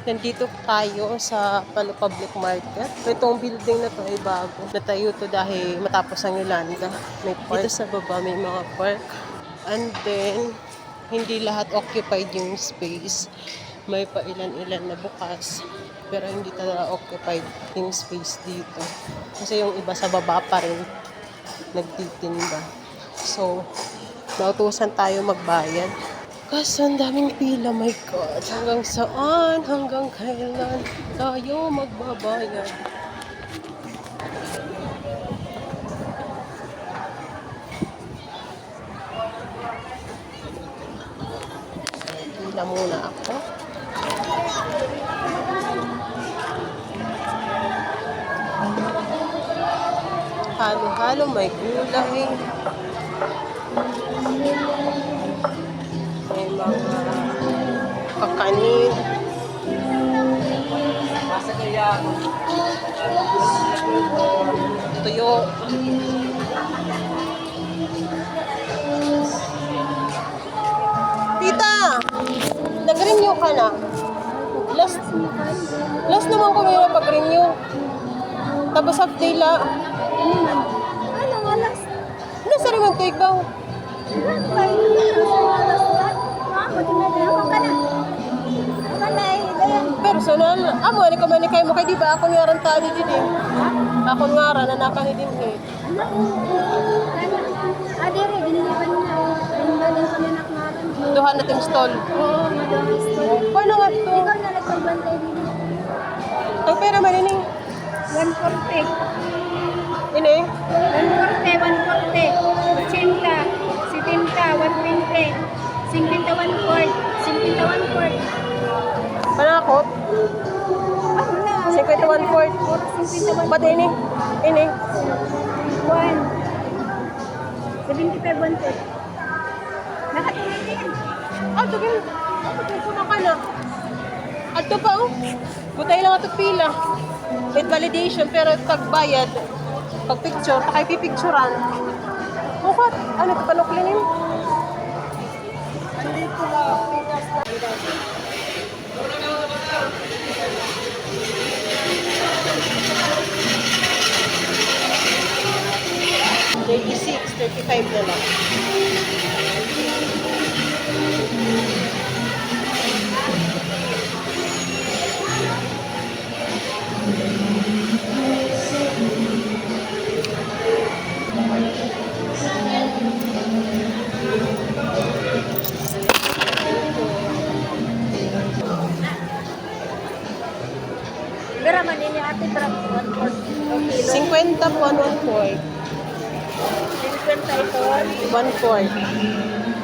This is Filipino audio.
Nandito tayo sa Palo Public Market. Itong building na to ay bago. Natayo to dahil matapos ang Yolanda. May park. Dito sa baba may mga park. And then, hindi lahat occupied yung space. May pa ilan-ilan na bukas. Pero hindi talaga occupied yung space dito. Kasi yung iba sa baba pa rin nagtitinda. So, nautusan tayo magbayad. Kasi ang daming pila, my God. Hanggang saan, hanggang kailan tayo magbabayad? Pila muna ako. Halo-halo, may gulay. Kakanin. Tuyo. Tita! Nag-renew ka na? Last, last naman ko ngayon pag-renew. Tapos half day la. Ano, alas? Nasa rin ang tuig ba? Tayo na, alas na. Ha? Magdinadayawan dayan. Personal. Amo, ani ka man kay mo kay di ba ako nga ran tani din eh. Ako nga ran nanaka ni din eh. Ah, dire, ginilipan na. Ayun ba din kami nakmaran. Duha na ting stall. Oo, madami store. Paano nga to? Ikaw na nagpagbantay dito. Ang pera man ini. 140. Ini. 140, 140. 80, 70, 120. 50, 140. 50, 140. Hop. Secret one fourth. Ba't ini? Ini. One. 75 one fourth. Nakatingin. Oh, tugin. Tugin na ka na. Ato pa oh. Butay lang ato pila. With validation, pero pagbayad, pag picture, takay pipicturan. Mukat, ano, kapalok linim. 35 na lang. Pero manin niya ate, 1 50 po, 1 1 point.